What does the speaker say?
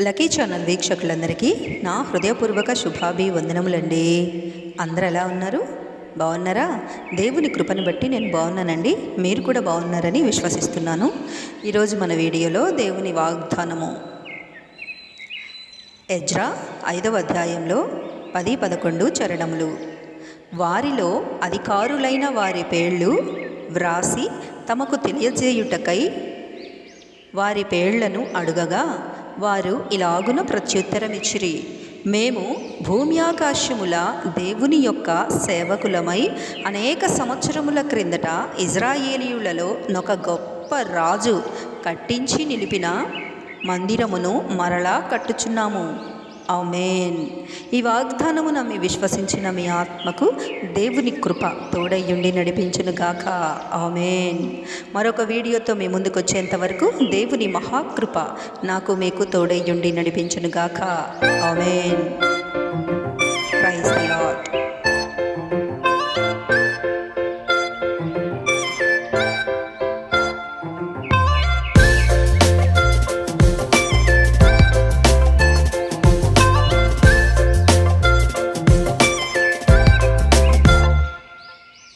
Lucky channel వీక్షకులందరికీ నా హృదయపూర్వక శుభాభి వందనములండి అందరు ఎలా ఉన్నారు? బాగున్నారా దేవుని కృపను బట్టి నేను బాగున్నానండి మీరు కూడా బాగున్నారని విశ్వసిస్తున్నాను. ఈరోజు మన వీడియోలో దేవుని వాగ్దానము. ఎజ్రా ఐదవ అధ్యాయంలో పది పదకొండు చరణములు. వారిలో అధికారులైన వారి పేర్లు వ్రాసి తమకు తెలియజేయుటకై వారి పేర్లను అడుగగా వారు ఇలాగున ప్రత్యుత్తరమిచ్చిరి. మేము భూమి ఆకాశముల దేవుని యొక్క సేవకులమై అనేక సంవత్సరముల క్రిందట ఇజ్రాయేలీయులలో నొక గొప్ప రాజు కట్టించి నిలిపిన మందిరమును మరలా కట్టుచున్నాము. ఆమేన్. ఈ వాగ్దానము నమ్మి విశ్వసించిన మీ ఆత్మకు దేవుని కృప తోడయ్యుండి నడిపించును గాక ఆమేన్. మరొక వీడియోతో మీ ముందుకు వచ్చేంత వరకు దేవుని మహాకృప నాకు మీకు తోడయ్యుండి నడిపించును గాక ఆమెన్.